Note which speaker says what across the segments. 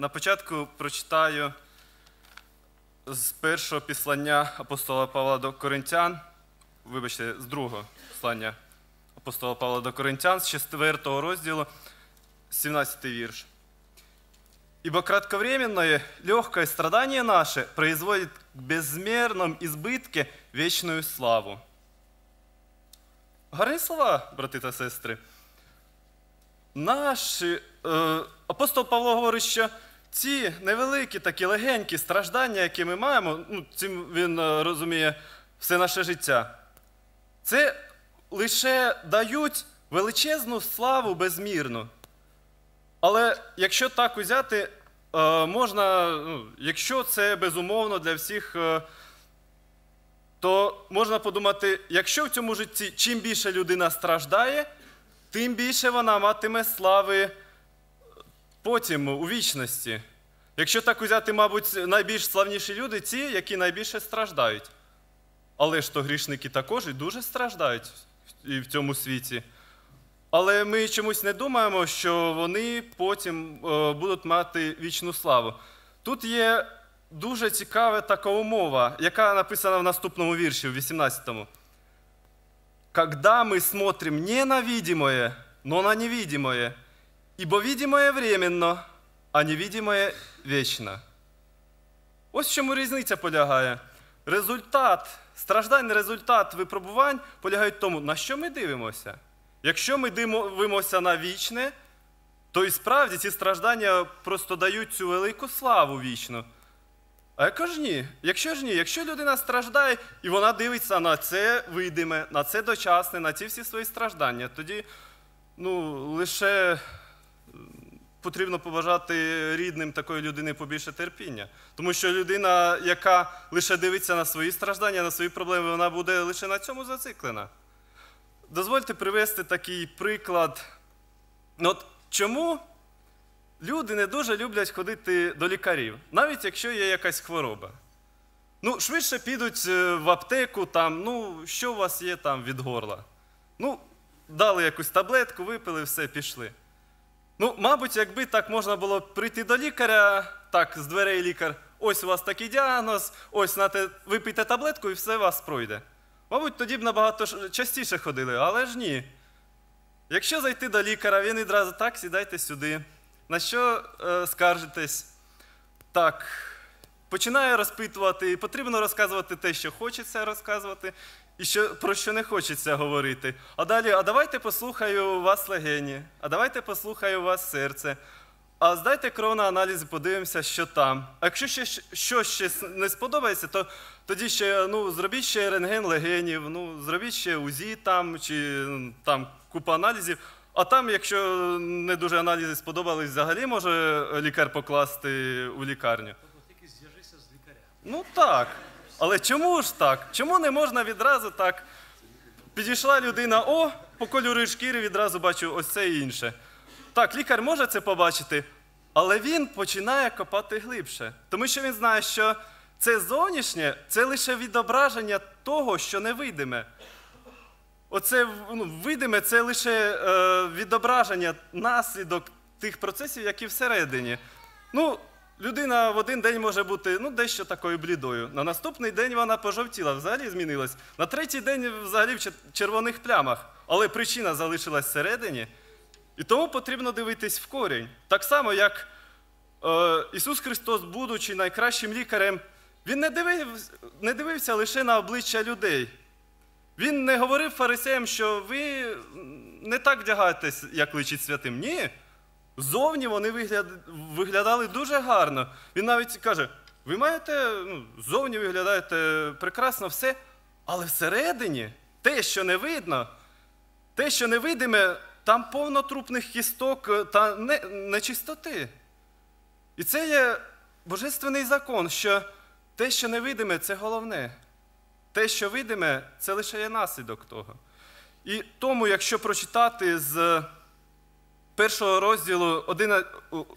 Speaker 1: На початку прочитаю з першого післання апостола Павла до Коринтян, вибачте, з другого послання апостола Павла до Коринтян, з 4 розділу, 17 вірш. Ибо кратковременное легкое страдание наше производит к безмерном избытке вечную славу. Гарні слова, брати та сестри. Наші, е, апостол Павло говорить, що ці невеликі такі легенькі страждання, які ми маємо, ну, цим він е, розуміє все наше життя, це лише дають величезну славу безмірну. Але якщо так взяти, е, можна, ну, якщо це безумовно для всіх, е, то можна подумати, якщо в цьому житті чим більше людина страждає, тим більше вона матиме слави потім у вічності. Якщо так взяти, мабуть, найбільш славніші люди ті, які найбільше страждають. Але ж то грішники також і дуже страждають в цьому світі. Але ми чомусь не думаємо, що вони потім е, будуть мати вічну славу. Тут є дуже цікава така умова, яка написана в наступному вірші, в 18-му. Когда мы смотрим не на видимое, но на невидимое, ибо видимое временно, а невидимое вечно. Ось в чому різниця полягає. Результат, страждань, результат випробувань полягають в тому, на що ми дивимося. Якщо ми дивимося на вічне, то і справді ці страждання просто дають цю велику славу вічну. А яка ж ні? Якщо ж ні, якщо людина страждає і вона дивиться на це видиме, на це дочасне, на ці всі свої страждання, тоді ну, лише потрібно побажати рідним такої людини побільше терпіння. Тому що людина, яка лише дивиться на свої страждання, на свої проблеми, вона буде лише на цьому зациклена. Дозвольте привести такий приклад. Ну, от Чому люди не дуже люблять ходити до лікарів, навіть якщо є якась хвороба? Ну, швидше підуть е, в аптеку, там, ну, що у вас є там від горла? Ну, дали якусь таблетку, випили, все, пішли. Ну, мабуть, якби так можна було прийти до лікаря, так, з дверей лікар, ось у вас такий діагноз, ось нате, випийте таблетку і все у вас пройде. Мабуть, тоді б набагато частіше ходили, але ж ні. Якщо зайти до лікаря, він відразу так, сідайте сюди. На що е, скаржитесь? Так, починає розпитувати, потрібно розказувати те, що хочеться розказувати, і що, про що не хочеться говорити. А далі, а давайте послухаю вас легені, а давайте послухаю вас серце. А здайте кров на аналіз і подивимося, що там. А якщо ще щось ще не сподобається, то тоді ще ну, зробіть ще рентген легенів, ну, зробіть ще УЗІ там, чи там купа аналізів. А там, якщо не дуже аналізи сподобались, взагалі може лікар покласти у лікарню.
Speaker 2: Тобто тільки зв'яжися з лікарем.
Speaker 1: Ну так. Але чому ж так? Чому не можна відразу так? Підійшла людина, о, по кольору шкіри відразу бачу ось це і інше. Так, лікар може це побачити, але він починає копати глибше. Тому що він знає, що це зовнішнє це лише відображення того, що невидиме. Оце ну, видиме це лише е, відображення, наслідок тих процесів, які всередині. Ну, людина в один день може бути ну, дещо такою блідою. На наступний день вона пожовтіла, взагалі змінилась. На третій день взагалі в червоних плямах, але причина залишилась всередині. І тому потрібно дивитись в корінь. Так само, як е, Ісус Христос, будучи найкращим лікарем, Він не дивився, не дивився лише на обличчя людей. Він не говорив фарисеям, що ви не так вдягаєтесь, як личить святим. Ні. Зовні вони виглядали дуже гарно. Він навіть каже: ви маєте, ну, зовні виглядаєте прекрасно все, але всередині те, що не видно, те, що невидиме, там повно трупних кісток та нечистоти. І це є божественний закон, що те, що невидиме, це головне. Те, що видиме, це лише є наслідок того. І тому, якщо прочитати з першого розділу,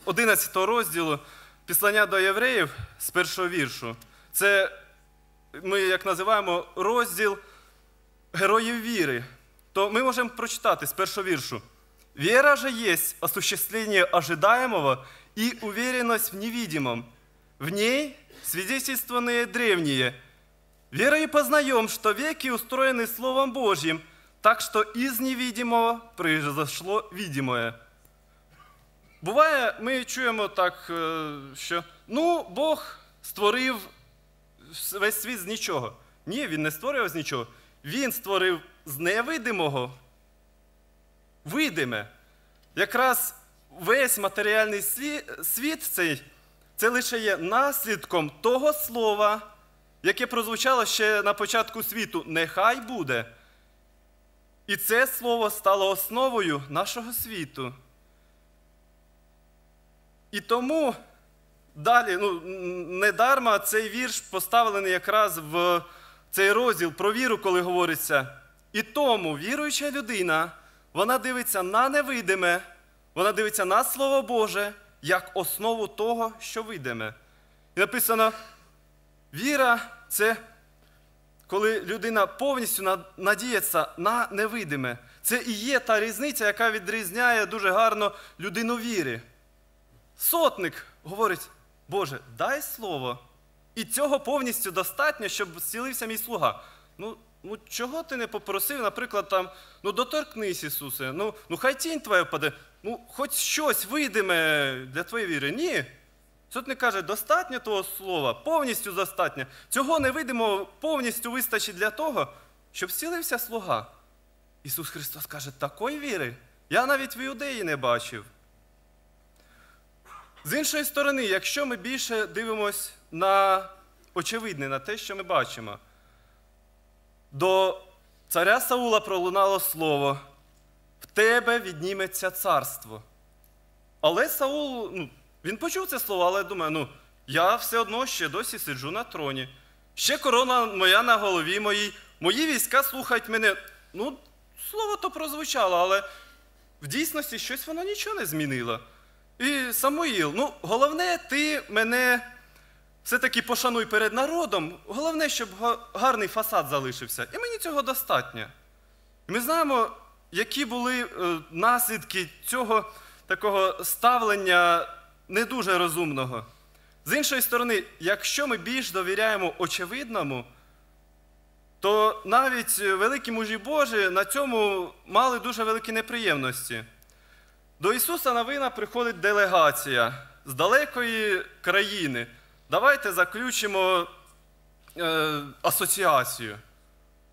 Speaker 1: 11 розділу післання до євреїв з першого віршу, це ми як називаємо розділ героїв віри, то ми можемо прочитати з першого віршу. Вера же есть осуществление ожидаемого и уверенность в невидимом. В ней свидетельствованные древние. Верой познаем, что веки устроены Словом Божьим, так что из невидимого произошло видимое. Буває, ми чуємо так, е, що ну, Бог створив весь світ з нічого. Ні, він не створив з нічого. Він створив з невидимого видиме. Якраз весь матеріальний сві- світ цей це лише є наслідком того слова, яке прозвучало ще на початку світу. Нехай буде. І це слово стало основою нашого світу. І тому далі, ну, недарма цей вірш поставлений якраз в цей розділ про віру, коли говориться. І тому віруюча людина, вона дивиться на невидиме, вона дивиться на Слово Боже як основу того, що видиме. І написано: віра це коли людина повністю надіється на невидиме. Це і є та різниця, яка відрізняє дуже гарно людину віри. Сотник говорить, Боже, дай слово. І цього повністю достатньо, щоб зцілився мій слуга. Ну, ну чого ти не попросив, наприклад, там, ну доторкнись, Ісусе, ну, ну хай тінь твоя впаде, ну хоч щось видиме для твоєї віри. Ні. Сотник каже, достатньо того слова, повністю достатньо. Цього невидимого повністю вистачить для того, щоб зцілився слуга. Ісус Христос каже, такої віри я навіть в іудеї не бачив. З іншої сторони, якщо ми більше дивимось на очевидне, на те, що ми бачимо, до царя Саула пролунало слово: в тебе відніметься царство. Але Саул, ну, він почув це слово, але думає, ну, я все одно ще досі сиджу на троні. Ще корона моя на голові моїй, мої війська слухають мене. Ну, слово то прозвучало, але в дійсності щось воно нічого не змінило. І Самуїл, ну, головне, ти мене все-таки пошануй перед народом. Головне, щоб гарний фасад залишився. І мені цього достатньо. Ми знаємо, які були е, наслідки цього такого ставлення не дуже розумного. З іншої сторони, якщо ми більш довіряємо очевидному, то навіть е, великі мужі Божі на цьому мали дуже великі неприємності. До Ісуса Навина приходить делегація з далекої країни. Давайте заключимо е, асоціацію.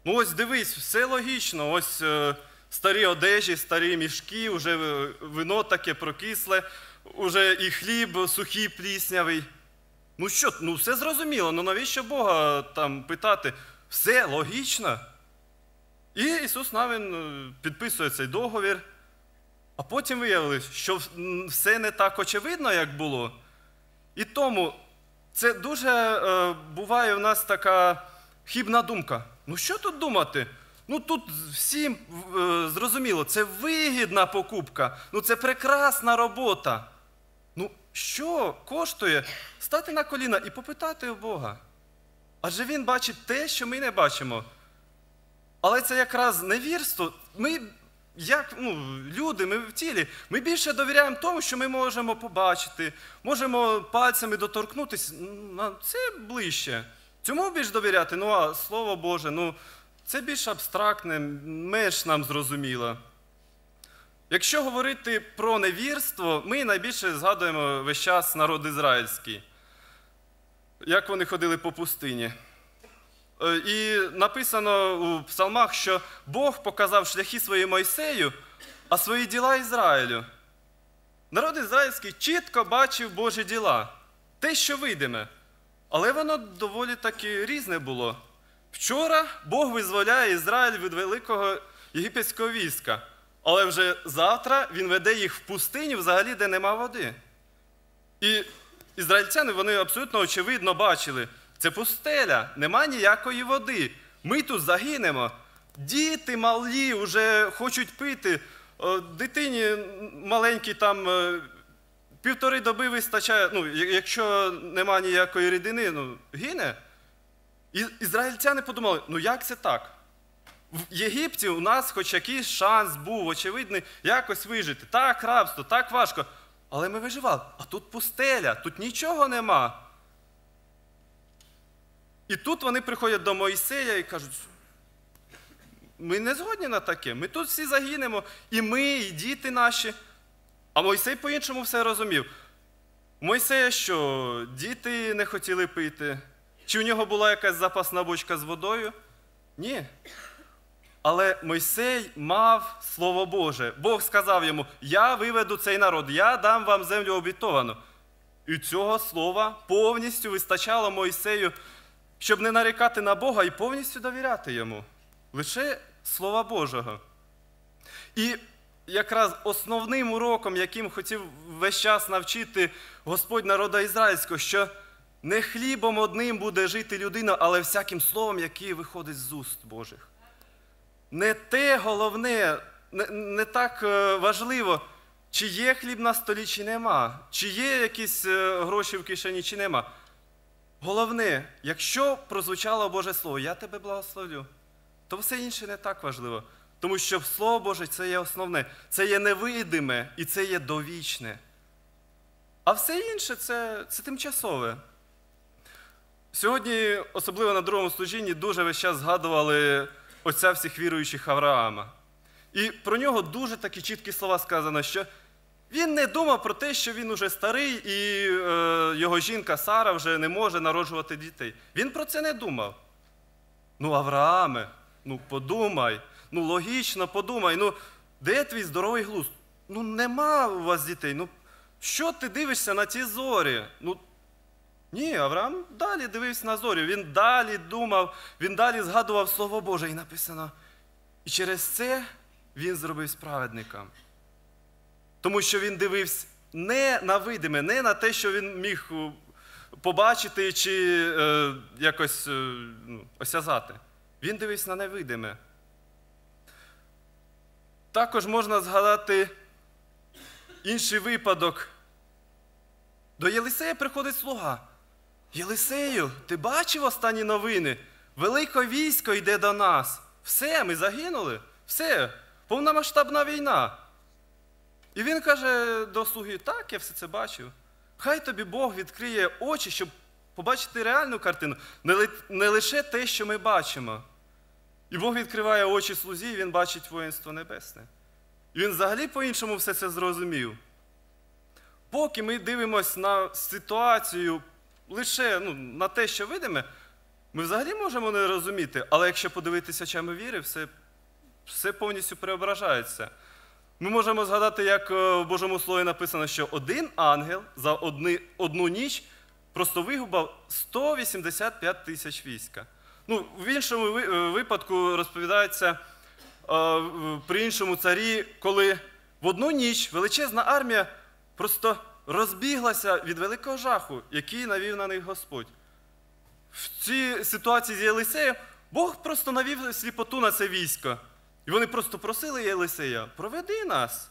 Speaker 1: Ну ось дивись, все логічно. Ось е, старі одежі, старі мішки, вже вино таке прокисле, уже і хліб сухий пліснявий. Ну що, ну все зрозуміло, ну навіщо Бога там питати? Все логічно. І Ісус Навин е, підписує цей договір. А потім виявилось, що все не так очевидно, як було. І тому це дуже е, буває в нас така хібна думка. Ну що тут думати? Ну тут всім е, зрозуміло, це вигідна покупка, ну це прекрасна робота. Ну, що коштує стати на коліна і попитати у Бога? Адже Він бачить те, що ми не бачимо. Але це якраз невірство. Ми, як ну, люди, ми в тілі, ми більше довіряємо тому, що ми можемо побачити, можемо пальцями доторкнутися. Ну, Це ближче. Цьому більш довіряти, ну а слово Боже, ну це більш абстрактне, менш нам зрозуміло. Якщо говорити про невірство, ми найбільше згадуємо весь час народ ізраїльський, як вони ходили по пустині. Е, І написано у псалмах, що Бог показав шляхи свої Мойсею, а свої діла Ізраїлю. Народ ізраїльський чітко бачив Божі діла, те, що видиме. Але воно доволі таки різне було. Вчора Бог визволяє Ізраїль від великого єгипетського війська, але вже завтра він веде їх в пустиню, взагалі, де нема води. І ізраїльтяни вони абсолютно очевидно бачили, це пустеля, нема ніякої води. Ми тут загинемо. Діти малі вже хочуть пити. Дитині маленькій там е, півтори доби вистачає, ну, якщо нема ніякої рідини, ну, гине. І ізраїльтяни подумали, ну як це так? В Єгипті у нас хоч якийсь шанс був, очевидний, якось вижити. Так, рабство, так важко. Але ми виживали. А тут пустеля, тут нічого нема. І тут вони приходять до Моїсея і кажуть: ми не згодні на таке, ми тут всі загинемо, і ми, і діти наші. А Мойсей по-іншому все розумів. Мойсея що, діти не хотіли пити? Чи у нього була якась запасна бочка з водою? Ні. Але Мойсей мав Слово Боже. Бог сказав йому: Я виведу цей народ, я дам вам землю обітовану. І цього слова повністю вистачало Мойсею, щоб не нарікати на Бога і повністю довіряти йому. Лише Слова Божого. І якраз основним уроком, яким хотів весь час навчити Господь народа ізраїльського, що не хлібом одним буде жити людина, але всяким словом, яке виходить з уст Божих. Не те головне, не, не так е, важливо, чи є хліб на столі, чи нема, чи є якісь е, гроші в кишені, чи нема. Головне, якщо прозвучало Боже Слово, я тебе благословлю, то все інше не так важливо. Тому що Слово Боже це є основне, це є невидиме і це є довічне. А все інше це, це тимчасове. Сьогодні, особливо на другому служінні, дуже весь час згадували отця всіх віруючих Авраама. І про нього дуже такі чіткі слова сказано, що він не думав про те, що він уже старий і е, його жінка Сара вже не може народжувати дітей. Він про це не думав. Ну, Аврааме, ну подумай, ну логічно подумай, ну де твій здоровий глузд? Ну нема у вас дітей. Ну що ти дивишся на ті зорі? Ну ні, Авраам далі дивився на зорі. Він далі думав, він далі згадував Слово Боже, і написано. І через це він зробив справедником. Тому що він дивився не на видиме, не на те, що він міг е, побачити чи е, якось е, ну, осязати. Він дивився на невидиме. Також можна згадати інший випадок. До Єлисея приходить слуга. Єлисею, ти бачив останні новини? Велике військо йде до нас. Все, ми загинули. Все, повномасштабна війна. І він каже до слуги: так, я все це бачив. Хай тобі Бог відкриє очі, щоб побачити реальну картину, не, лише те, що ми бачимо. І Бог відкриває очі слузі, і він бачить воїнство небесне. І він взагалі по-іншому все це зрозумів. Поки ми дивимося на ситуацію лише ну, на те, що видиме, ми взагалі можемо не розуміти, але якщо подивитися очами віри, все, все повністю преображається. Ми можемо згадати, як е, в Божому Слові написано, що один ангел за одни, одну ніч просто вигубав 185 тисяч війська. Ну, в іншому е, випадку розповідається е, при іншому царі, коли в одну ніч величезна армія просто розбіглася від великого жаху, який навів на них Господь. В цій ситуації з Єлисеєм Бог просто навів сліпоту на це військо. І вони просто просили Єлисея, проведи нас.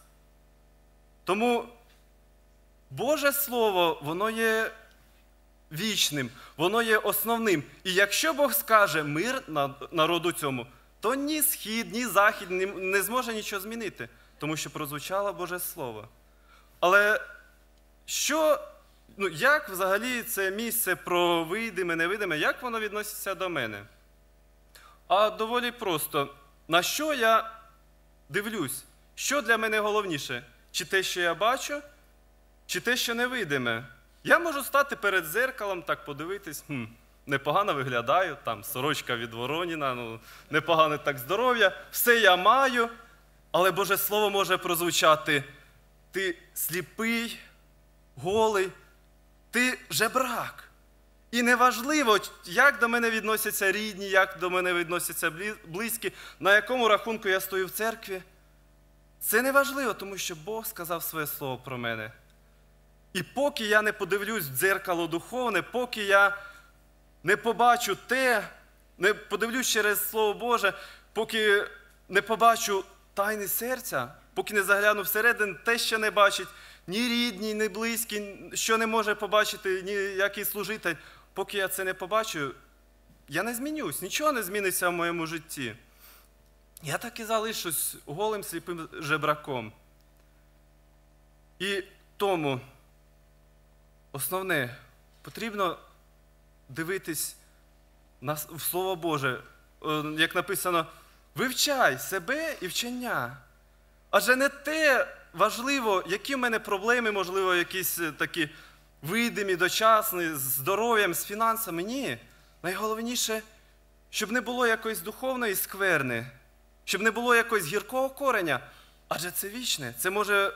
Speaker 1: Тому Боже Слово, воно є вічним, воно є основним. І якщо Бог скаже мир народу цьому, то ні схід, ні захід не, зможе нічого змінити, тому що прозвучало Боже Слово. Але що, ну, як взагалі це місце про видиме, невидиме, як воно відноситься до мене? А доволі просто. На що я дивлюсь? Що для мене головніше? Чи те, що я бачу, чи те, що невидиме? Я можу стати перед зеркалом, так подивитись, хм, непогано виглядаю, там сорочка від Вороніна, ну, непогане так здоров'я, все я маю, але Боже Слово може прозвучати. Ти сліпий, голий, ти жебрак. І неважливо, як до мене відносяться рідні, як до мене відносяться близькі, на якому рахунку я стою в церкві. Це не важливо, тому що Бог сказав своє слово про мене. І поки я не подивлюсь в дзеркало духовне, поки я не побачу те, не подивлюсь через Слово Боже, поки не побачу тайни серця, поки не загляну всередину те, що не бачить ні рідні, ні близькі, що не може побачити ніякий служитель, поки я це не побачу, я не змінюсь, нічого не зміниться в моєму житті. Я так і залишусь голим сліпим жебраком. І Тому основне потрібно дивитись на в Слово Боже, Е, як написано, вивчай себе і вчення. Адже не те важливо, які в мене проблеми, можливо, якісь е, такі видимі, дочасні, з здоров'ям, з фінансами. Ні. Найголовніше, щоб не було якоїсь духовної скверни, щоб не було якогось гіркого кореня. Адже це вічне. Це може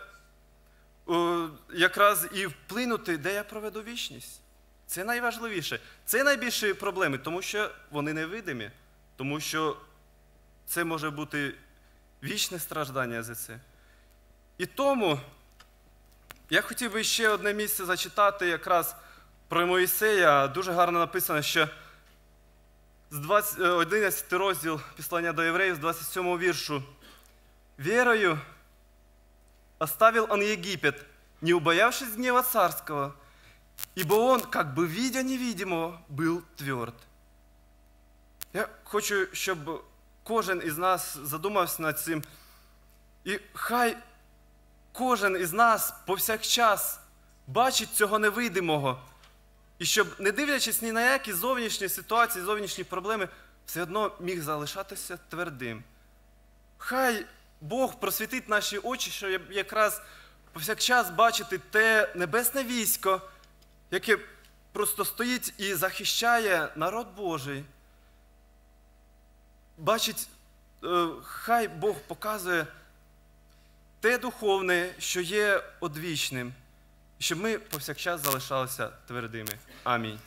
Speaker 1: о, якраз і вплинути, де я проведу вічність. Це найважливіше. Це найбільші проблеми, тому що вони невидимі, тому що це може бути вічне страждання за це. І тому я хотів би ще одне місце зачитати якраз про Моїсея. Дуже гарно написано, що з 20, е, 11 розділ післання до євреїв з 27 віршу. Верою оставил он Египет, не убоявшись гнева царского, ибо он, как бы видя невидимого, был тверд. Я хочу, щоб кожен із нас задумався над цим. І хай кожен із нас повсякчас бачить цього невидимого. І щоб, не дивлячись ні на які зовнішні ситуації, зовнішні проблеми, все одно міг залишатися твердим. Хай Бог просвітить наші очі, щоб якраз повсякчас бачити те небесне військо, яке просто стоїть і захищає народ Божий. Бачить, е, хай Бог показує те духовне, що є одвічним, щоб ми повсякчас залишалися твердими. Амінь.